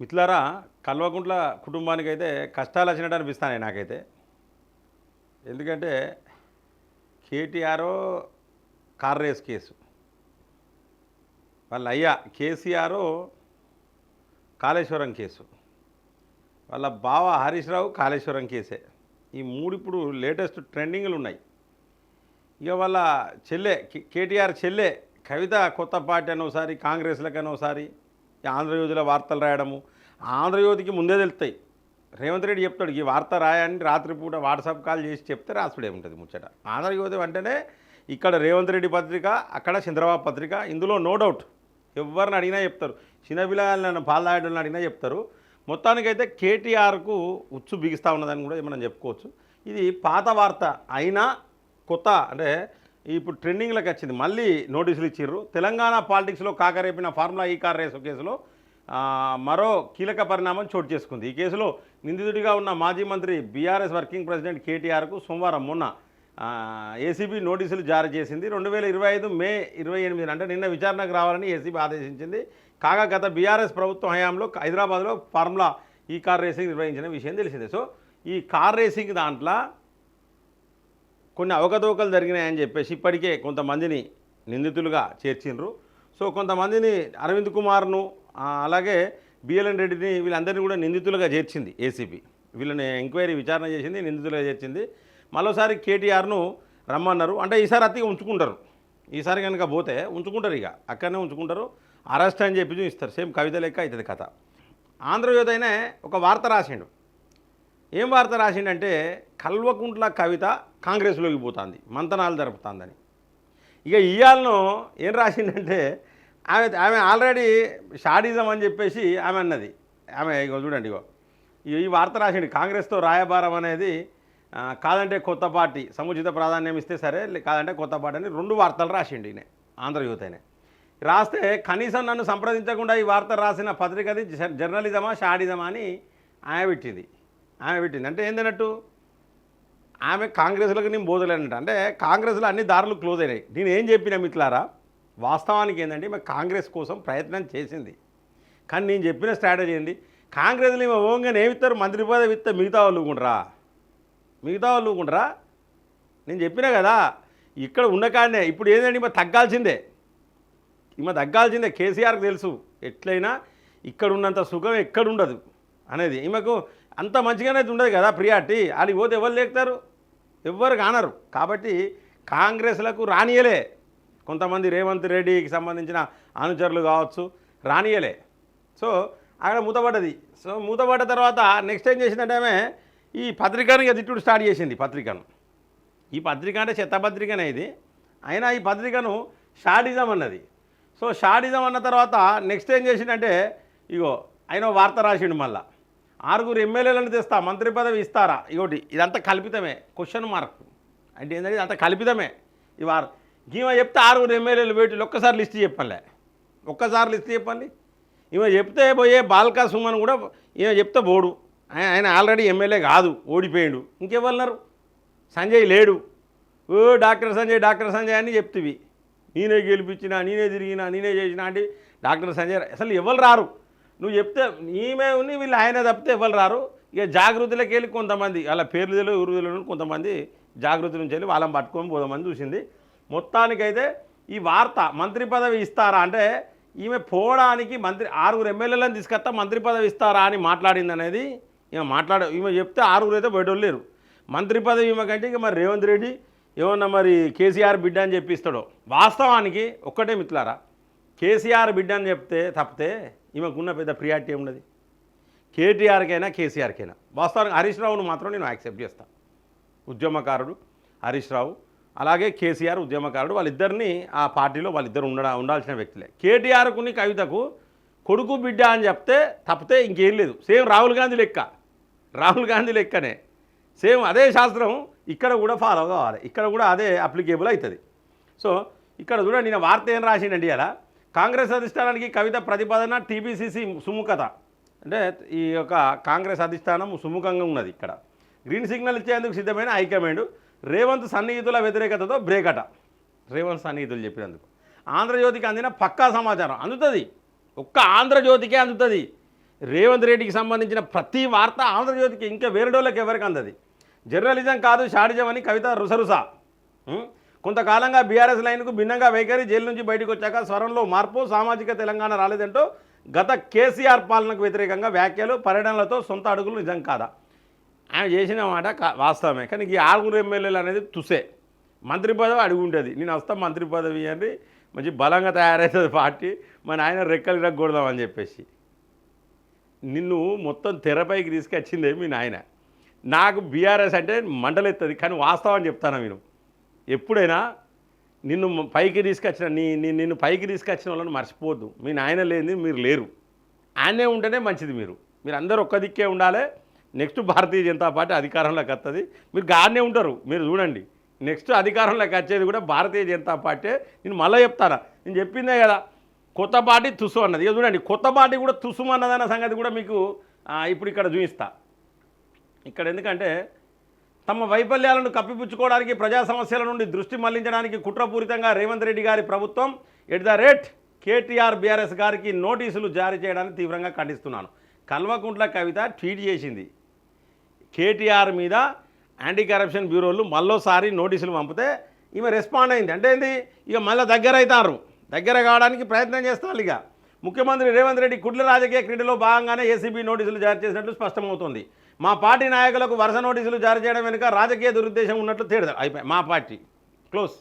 మిత్రులారా కల్వకుంట్ల కుటుంబానికి అయితే కష్టాలు వచ్చినట్టు అనిపిస్తాయి నాకైతే. ఎందుకంటే కేటీఆర్ కార్ రేస్ కేసు. వాళ్ళ అయ్యా కేసీఆర్ కాళేశ్వరం కేసు. వాళ్ళ బావ హరీష్ రావు కాళేశ్వరం కేసే. ఈ మూడు ఇప్పుడు లేటెస్ట్ ట్రెండింగ్లు ఉన్నాయి. ఇక వాళ్ళ చెల్లె కేటీఆర్ చెల్లె కవిత కొత్త పార్టీ అనోసారి ఒకసారి కాంగ్రెస్లకని ఒకసారి ఆంధ్రజ్యోతిలో వార్తలు రాయడము. ఆంధ్రజ్యోతికి ముందే తెలుస్తాయి. రేవంత్ రెడ్డి చెప్తాడు ఈ వార్త రాయని రాత్రిపూట వాట్సాప్ కాల్ చేసి చెప్తే రాసుడే ఉంటుంది ముచ్చట ఆంధ్రజ్యోతి అంటేనే ఇక్కడ రేవంత్ రెడ్డి పత్రిక అక్కడ చంద్రబాబు పత్రిక ఇందులో నో డౌట్ ఎవరిని అడిగినా చెప్తారు. చిన్నపిల్లలను పాలనాయుడులను అడిగినా చెప్తారు. మొత్తానికైతే కేటీఆర్కు ఉచ్చు బిగిస్తూ ఉన్నదని కూడా మనం చెప్పుకోవచ్చు. ఇది పాత వార్త. అయినా కొత్త అంటే ఇప్పుడు ట్రెండింగ్లోకి వచ్చింది. మళ్ళీ నోటీసులు ఇచ్చిర్రు. తెలంగాణ పాలిటిక్స్లో కాకరేపిన ఫార్ములా ఈ కార్ రేసు కేసులో మరో కీలక పరిణామం చోటు చేసుకుంది. ఈ కేసులో నిందితుడిగా ఉన్న మాజీ మంత్రి బీఆర్ఎస్ వర్కింగ్ ప్రెసిడెంట్ కేటీఆర్కు సోమవారం మొన్న ఏసీబీ నోటీసులు జారీ చేసింది. రెండు వేల ఇరవై ఐదు మే ఇరవై ఎనిమిది అంటే నిన్న విచారణకు రావాలని ఏసీబీ ఆదేశించింది. కాగా గత బీఆర్ఎస్ ప్రభుత్వం హయాంలో హైదరాబాద్లో ఫార్ములా ఈ కార్ రేసింగ్ నిర్వహించిన విషయం తెలిసిందే. సో ఈ కార్ రేసింగ్ దాంట్లో కొన్ని అవకతవకలు జరిగినాయని చెప్పేసి ఇప్పటికే కొంతమందిని నిందితులుగా చేర్చిండ్రు. సో కొంతమందిని అరవింద్ కుమార్ను అలాగే బిఎల్ఎన్ రెడ్డిని వీళ్ళందరినీ కూడా నిందితులుగా చేర్చింది ఏసీబీ వీళ్ళని ఎంక్వైరీ విచారణ చేసింది నిందితులుగా చేర్చింది. మరోసారి కేటీఆర్ను రమ్మన్నారు. అంటే ఈసారి అతిగా ఉంచుకుంటారు. ఈసారి కనుక పోతే ఉంచుకుంటారు ఇక. అక్కడనే ఉంచుకుంటారు. అరెస్ట్ అని చెప్పి చూపిస్తారు. సేమ్ కవిత లెక్క అవుతుంది కథ. ఆంధ్రజ్యోతి అయినా ఒక వార్త రాసిండు. ఏం వార్త రాసిండంటే కల్వకుంట్ల కవిత కాంగ్రెస్లోకి పోతుంది మంతనాలు జరుపుతుందని. ఇక ఇయ్యాలను ఏం రాసిందంటే ఆమె ఆమె ఆల్రెడీ షాడిజం అని చెప్పేసి ఆమె అన్నది. ఆమె ఇగో చూడండి ఇగో. ఈ- ఈ వార్త రాసిండు కాంగ్రెస్తో రాయబారం అనేది కాదంటే కొత్త పార్టీ సముచిత ప్రాధాన్యం ఇస్తే సరే కాదంటే కొత్త పార్టీ అని రెండు వార్తలు రాసిండు ఈయన ఆంధ్రజ్యోతనే రాస్తే కనీసం నన్ను సంప్రదించకుండా ఈ వార్త రాసిన పత్రికది జర్నలిజమా షాడిజమా అని ఆయన పెట్టింది. ఆమె పెట్టింది. అంటే ఏందన్నట్టు? ఆమె కాంగ్రెస్లకు నేను బోధలేనట. అంటే కాంగ్రెస్లో అన్ని దారులు క్లోజ్ అయినాయి. నేను ఏం చెప్పిన మిత్రులారా? వాస్తవానికి ఏంటంటే మేము కాంగ్రెస్ కోసం ప్రయత్నం చేసింది. కానీ నేను చెప్పిన స్ట్రాటజీ ఏంటి కాంగ్రెస్లో మేము ఓంగానే ఏమిస్తారు మంత్రి పదవి ఇస్తే మిగతా వాళ్ళు ఊకుండ్రా? మిగతా వాళ్ళు ఊకుండ్రా? నేను చెప్పినా కదా? ఇక్కడ ఉన్నకాడనే ఇప్పుడు ఏంటంటే ఈమె తగ్గాల్సిందే. ఈమె తగ్గాల్సిందే. కేసీఆర్కి తెలుసు. ఎట్లయినా ఇక్కడ ఉన్నంత సుఖం ఎక్కడ ఉండదు అనేది. ఈమెకు అంత మంచిగానే అయితే ఉండదు కదా ప్రియారిటీ. వాళ్ళు పోతే ఎవరు లేకుతారు ఎవ్వరు కానరు. కాబట్టి కాంగ్రెస్లకు రానియలే. కొంతమంది రేవంత్ రెడ్డికి సంబంధించిన అనుచరులు కావచ్చు రానియలే. సో అక్కడ మూతపడ్డది. సో మూతపడ్డ తర్వాత నెక్స్ట్ ఏం చేసిందంటే ఆమె ఈ పత్రికను ఇక తిట్టుడు స్టార్ట్ చేసింది పత్రికను. ఈ పత్రిక అంటే చెత్తపత్రికనే ఇది. అయినా ఈ పత్రికను షాడిజం అన్నది. సో షాడిజం అన్న తర్వాత నెక్స్ట్ ఏం చేసిందంటే ఇగో ఆయన ఓ వార్త రాసిండు మళ్ళీ. ఆరుగురు ఎమ్మెల్యేలను తెస్తా మంత్రి పదవి ఇస్తారా? ఇగోటి ఇదంతా కల్పితమే. క్వశ్చన్ మార్క్ అంటే ఏంటంటే ఇదంతా కల్పితమే. ఈ వారు ఈమె చెప్తే ఆరుగురు ఎమ్మెల్యేలు వేటి ఒక్కసారి లిస్ట్ చెప్పాలి ఒక్కసారి లిస్ట్ చెప్పండి. ఈమె చెప్తే పోయే బాల్కా సుమన్ కూడా ఈమె చెప్తే పోడు. ఆయన ఆల్రెడీ ఎమ్మెల్యే కాదు ఓడిపోయాడు. ఇంకెవరున్నారు? సంజయ్ లేడు. ఓ డాక్టర్ సంజయ్ డాక్టర్ సంజయ్ అని చెప్తివి. నేనే గెలిపించినా నేనే తిరిగినా నేనే చేసినా అంటే డాక్టర్ సంజయ్ అసలు ఎవరు రారు? నువ్వు చెప్తే ఈమె ఉన్ని వీళ్ళు ఆయన తప్పితే ఎవరు రారు? ఇక జాగృతిలోకి వెళ్ళి కొంతమంది వాళ్ళ పేర్లు తెలియదు ఊరు తెలియదు కొంతమంది జాగృతి నుంచి వెళ్ళి వాళ్ళని పట్టుకొని పోదామని చూసింది. మొత్తానికైతే ఈ వార్త మంత్రి పదవి ఇస్తారా అంటే ఈమె పోవడానికి మంత్రి ఆరుగురు ఎమ్మెల్యేలను తీసుకొస్తా మంత్రి పదవి ఇస్తారా అని మాట్లాడింది అనేది ఈమె మాట్లాడ ఈమె చెప్తే ఆరుగురు అయితే బయటోళ్ళు లేరు. మంత్రి పదవి ఈమె కంటే ఇక మరి రేవంత్ రెడ్డి ఏమన్నా మరి కేసీఆర్ బిడ్డ అని చెప్పిస్తాడో వాస్తవానికి ఒక్కటే మిత్రులారా కేసీఆర్ బిడ్డ అని చెప్తే తప్పితే ఈమెకున్న పెద్ద ప్రియారిటీ ఉన్నది కేటీఆర్కైనా కేసీఆర్కైనా. వాస్తవానికి హరీష్ రావును మాత్రం నేను యాక్సెప్ట్ చేస్తాను ఉద్యమకారుడు హరీష్ రావు అలాగే కేసీఆర్ ఉద్యమకారుడు వాళ్ళిద్దరిని ఆ పార్టీలో వాళ్ళిద్దరు ఉండ ఉండాల్సిన వ్యక్తులే. కేటీఆర్కుని కవితకు కొడుకు బిడ్డ అని చెప్తే తప్పితే ఇంకేం లేదు. సేమ్ రాహుల్ గాంధీ లెక్క. రాహుల్ గాంధీ లెక్కనే. సేమ్ అదే శాస్త్రం ఇక్కడ కూడా ఫాలో కావాలి. ఇక్కడ కూడా అదే అప్లికేబుల్ అవుతుంది. సో ఇక్కడ చూడండి నేను వార్త ఏం రాసిండండి అలా కాంగ్రెస్ అధిష్టానానికి కవిత ప్రతిపాదన టీబీసీసీ సుముఖత. అంటే ఈ యొక్క కాంగ్రెస్ అధిష్టానం సుముఖంగా ఉన్నది ఇక్కడ. గ్రీన్ సిగ్నల్ ఇచ్చేందుకు సిద్ధమైన హైకమాండ్ రేవంత్ సన్నిహితుల వ్యతిరేకతతో బ్రేక్ అట రేవంత్ సన్నిహితులు చెప్పినందుకు. ఆంధ్రజ్యోతికి అందిన పక్కా సమాచారం అందుతుంది. ఒక్క ఆంధ్రజ్యోతికే అందుతుంది. రేవంత్ రెడ్డికి సంబంధించిన ప్రతి వార్త ఆంధ్రజ్యోతికి ఇంకా వేరేడోళ్ళకి ఎవరికి అందది? జర్నలిజం కాదు షాడిజం అని కవిత రుసరుస. కొంతకాలంగా బీఆర్ఎస్ లైన్కు భిన్నంగా వైఖరి జైలు నుంచి బయటకు వచ్చాక స్వరంలో మార్పు సామాజిక తెలంగాణ రాలేదంటూ గత కేసీఆర్ పాలనకు వ్యతిరేకంగా వ్యాఖ్యలు పర్యటనలతో సొంత అడుగులు నిజం కాదా? ఆయన చేసిన మాట వాస్తవమే. కానీ ఈ ఆరుగురు ఎమ్మెల్యేలు అనేది తుసే. మంత్రి పదవి అడుగు ఉంటుంది నేను వస్తాం మంత్రి పదవి అని మంచి బలంగా తయారవుతుంది పార్టీ. మన ఆయన రెక్కలు ఇరగకూడదామని చెప్పేసి. నిన్ను మొత్తం తెరపైకి తీసుకొచ్చిందే మీ నాయన? నాకు బీఆర్ఎస్ అంటే మంటలెత్తది. కానీ వాస్తవం చెప్తాను నేను? ఎప్పుడైనా నిన్ను పైకి తీసుకొచ్చిన నీ నీ- నిన్ను పైకి తీసుకొచ్చిన వాళ్ళని మర్చిపోవద్దు. మీ నాయన లేని మీరు లేరు. ఆయనే ఉంటేనే మంచిది మీరు. మీరు అందరూ ఒక్క దిక్కే ఉండాలి. నెక్స్ట్ భారతీయ జనతా పార్టీ అధికారంలోకి వస్తుంది మీరు గానే ఉంటారు. మీరు చూడండి. నెక్స్ట్ అధికారంలోకి వచ్చేది కూడా భారతీయ జనతా పార్టీ. నేను మళ్ళీ చెప్తారా నేను చెప్పిందే కదా. కొత్త పార్టీ తుసు అన్నది. ఇక చూడండి కొత్త పార్టీ కూడా తుసుమన్నదన్న సంగతి కూడా మీకు ఇప్పుడు ఇక్కడ చూపిస్తా. ఇక్కడ ఎందుకంటే తమ వైఫల్యాలను కప్పిపుచ్చుకోవడానికి ప్రజా సమస్యల నుండి దృష్టి మళ్ళించడానికి కుట్రపూరితంగా రేవంత్ రెడ్డి గారి ప్రభుత్వం at the rate KTR BRS గారికి నోటీసులు జారీ చేయడాన్ని తీవ్రంగా ఖండిస్తున్నాను. కల్వకుంట్ల కవిత ట్వీట్ చేసింది. కేటీఆర్ మీద యాంటీ కరప్షన్ బ్యూరోలు మళ్ళోసారి నోటీసులు పంపితే ఈమె రెస్పాండ్ అయింది. అంటే ఏంది? ఇక మళ్ళీ దగ్గర అవుతారు దగ్గర కావడానికి ప్రయత్నం చేస్తారు ఇక. ముఖ్యమంత్రి రేవంత్ రెడ్డి కుట్ల రాజకీయ క్రీడలో భాగంగానే ఏసీబీ నోటీసులు జారీ చేసినట్లు స్పష్టమవుతోంది. మా పార్టీ నాయకులకు వరుస నోటీసులు జారీ చేయడం వెనుక రాజకీయ దురుద్దేశం ఉన్నట్లు తేడతారు అయిపోయి మా పార్టీ. క్లోజ్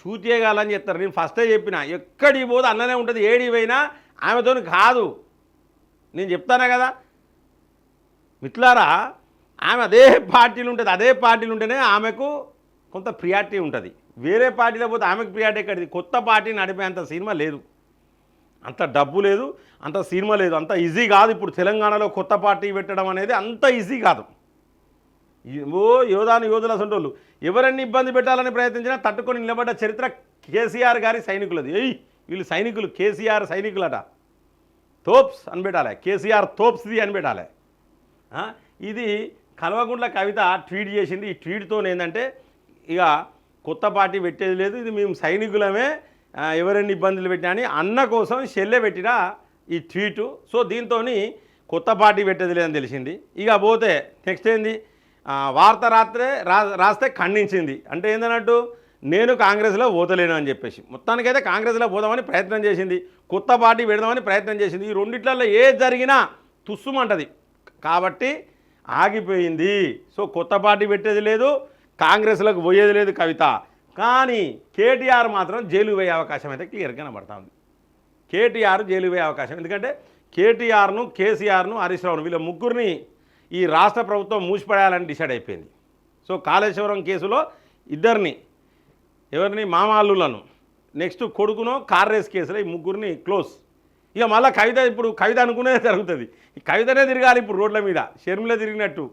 చూచేయగాలని చెప్తారు. నేను ఫస్టే చెప్పిన ఎక్కడి పోతే అన్ననే ఉంటుంది. ఏడి పోయినా ఆమెతో కాదు. నేను చెప్తానే కదా. మిట్లారా ఆమె అదే పార్టీలు ఉంటుంది. అదే పార్టీలు ఉంటేనే ఆమెకు కొంత ప్రియారిటీ ఉంటుంది. వేరే పార్టీలో పోతే ఆమెకు ప్రియారిటీ ఎక్కడిది? కొత్త పార్టీ నడిపేంత సినిమా లేదు. అంత డబ్బు లేదు. అంత సినిమా లేదు అంత ఈజీ కాదు ఇప్పుడు తెలంగాణలో కొత్త పార్టీ పెట్టడం అనేది అంత ఈజీ కాదు. ఓ యోధాని యోధుల సొంటోళ్ళు ఎవరన్నీ ఇబ్బంది పెట్టాలని ప్రయత్నించినా తట్టుకొని నిలబడ్డ చరిత్ర కేసీఆర్ గారి సైనికులది. ఏయ్ వీళ్ళు సైనికులు కేసీఆర్ సైనికులట. తోప్స్ అని పెట్టాలి కేసీఆర్ తోప్స్ది అని పెట్టాలి. ఇది కల్వకుంట్ల కవిత ట్వీట్ చేసింది. ఈ ట్వీట్తో ఏంటంటే ఇక కొత్త పార్టీ పెట్టేది లేదు ఇది మేము సైనికులమే ఆ, ఎవరెన్ని ఇబ్బందులు పెట్టినా అని అన్న కోసం షెల్లె పెట్టిన ఈ ట్వీటు సో దీంతో కొత్త పార్టీ పెట్టేది లేదని తెలిసింది. ఇక పోతే నెక్స్ట్ ఏంది? వార్త రాత్రే రా రాస్తే ఖండించింది. అంటే ఏందన్నట్టు? నేను కాంగ్రెస్లో పోతలేను అని చెప్పేసి. మొత్తానికైతే కాంగ్రెస్లో పోదామని ప్రయత్నం చేసింది. కొత్త పార్టీ పెడదామని ప్రయత్నం చేసింది. ఈ రెండిట్లలో ఏ జరిగినా తుస్సుమంటది. కాబట్టి ఆగిపోయింది. సో కొత్త పార్టీ పెట్టేది లేదు కాంగ్రెస్లకు పోయేది లేదు కవిత. కానీ కేటీఆర్ మాత్రం జైలు పోయే అవకాశం అయితే క్లియర్గా కనబడతా ఉంది. కేటీఆర్ జైలు పోయే అవకాశం. ఎందుకంటే కేటీఆర్ను కేసీఆర్ను హరీష్ రావును వీళ్ళ ముగ్గురిని ఈ రాష్ట్ర ప్రభుత్వం మూసిపడేయాలని డిసైడ్ అయిపోయింది. సో కాళేశ్వరం కేసులో ఇద్దరిని ఎవరిని? మామాళ్ళులను నెక్స్ట్ కొడుకును కార్ రేస్ కేసులో ఈ ముగ్గురిని క్లోజ్. ఇక మళ్ళీ కవిత ఇప్పుడు కవిత అనుకునేదే జరుగుతుంది. ఈ కవితనే తిరగాలి ఇప్పుడు రోడ్ల మీద. షర్మిల తిరిగినట్టు.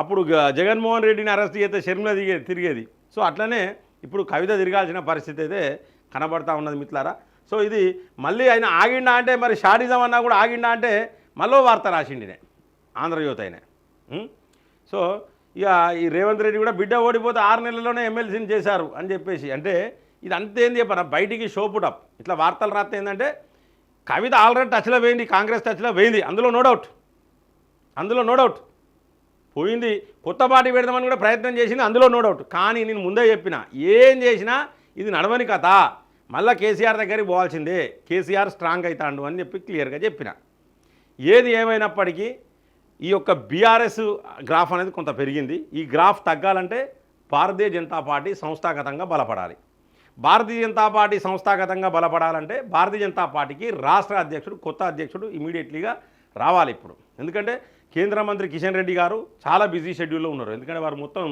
అప్పుడు జగన్మోహన్ రెడ్డిని అరెస్ట్ చేస్తే షర్మిల తిరిగే తిరిగేది. సో అట్లనే ఇప్పుడు కవిత తిరగాల్సిన పరిస్థితి అయితే కనబడతా ఉన్నది మిత్లారా సో ఇది మళ్ళీ ఆయన ఆగిండా అంటే మరి షాడిజం అన్నా కూడా ఆగిండా అంటే మళ్ళీ వార్త రాసిండినే ఆంధ్రజ్యోతి అయినా. సో ఇక ఈ రేవంత్ రెడ్డి కూడా బిడ్డ ఓడిపోతే ఆరు నెలల్లోనే ఎమ్మెల్సీని చేశారు అని చెప్పేసి. అంటే ఇది అంతేంది చెప్పన? బయటికి షోపుటప్ ఇట్లా వార్తలు రాస్తే ఏంటంటే కవిత ఆల్రెడీ టచ్లో పోయింది కాంగ్రెస్ టచ్లో పోయింది. అందులో నో డౌట్. అందులో నో డౌట్. పోయింది కొత్త పార్టీ పెడదామని కూడా ప్రయత్నం చేసింది అందులో నో డౌట్. కానీ నేను ముందే చెప్పిన ఏం చేసినా ఇది నడవని కథ. మళ్ళీ కేసీఆర్ దగ్గరికి పోవాల్సిందే. కేసీఆర్ స్ట్రాంగ్ అవుతాడు అని చెప్పి క్లియర్గా చెప్పిన. ఏది ఏమైనప్పటికీ ఈ యొక్క బీఆర్ఎస్ గ్రాఫ్ అనేది కొంత పెరిగింది. ఈ గ్రాఫ్ తగ్గాలంటే భారతీయ జనతా పార్టీ సంస్థాగతంగా బలపడాలి. భారతీయ జనతా పార్టీ సంస్థాగతంగా బలపడాలంటే భారతీయ జనతా పార్టీకి రాష్ట్ర అధ్యక్షుడు కొత్త అధ్యక్షుడు ఇమీడియట్లీగా రావాలి ఇప్పుడు. ఎందుకంటే కేంద్ర మంత్రి కిషన్ రెడ్డి గారు చాలా బిజీ షెడ్యూల్లో ఉన్నారు. ఎందుకంటే వారు మొత్తం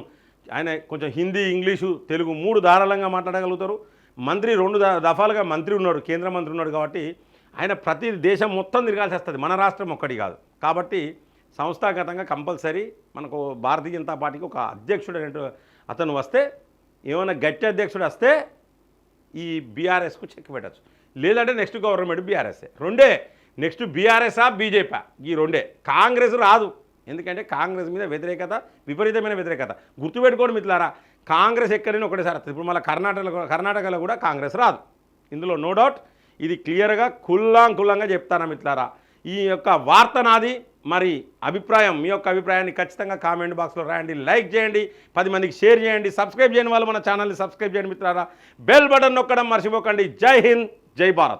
ఆయన కొంచెం హిందీ ఇంగ్లీషు తెలుగు మూడు ధారాళంగా మాట్లాడగలుగుతారు. మంత్రి రెండు దఫాలుగా మంత్రి ఉన్నాడు కేంద్ర మంత్రి ఉన్నాడు కాబట్టి ఆయన ప్రతి దేశం మొత్తం తిరగాల్సి వస్తుంది. మన రాష్ట్రం ఒక్కటి కాదు. కాబట్టి సంస్థాగతంగా కంపల్సరీ మనకు భారతీయ జనతా పార్టీకి ఒక అధ్యక్షుడు అనేటు అతను వస్తే ఏమైనా గట్టి అధ్యక్షుడు వస్తే ఈ బీఆర్ఎస్కు చెక్ పెట్టచ్చు. లేదంటే నెక్స్ట్ గవర్నమెంట్ బీఆర్ఎస్ఏ. రెండే. నెక్స్ట్ బీఆర్ఎస్ఆ బీజేపీ. ఈ రెండే. కాంగ్రెస్ రాదు. ఎందుకంటే కాంగ్రెస్ మీద వ్యతిరేకత విపరీతమైన వ్యతిరేకత. గుర్తుపెట్టుకోండి మిత్రులారా కాంగ్రెస్ ఎక్కడైనా ఒకటేసారి ఇప్పుడు మళ్ళీ కర్ణాటకలో కర్ణాటకలో కూడా కాంగ్రెస్ రాదు. ఇందులో నో డౌట్ ఇది క్లియర్గా కుల్లాంకుల్లంగా చెప్తాను మిత్రులారా? ఈ యొక్క వార్త నాది మరి అభిప్రాయం మీ యొక్క అభిప్రాయాన్ని ఖచ్చితంగా కామెంట్ బాక్స్లో రాయండి లైక్ చేయండి పది మందికి షేర్ చేయండి సబ్స్క్రైబ్ చేయని వాళ్ళు మన ఛానల్ని సబ్స్క్రైబ్ చేయండి మిత్రారా బెల్ బటన్ నొక్కడం మర్చిపోకండి. జై హింద్ జై భారత్.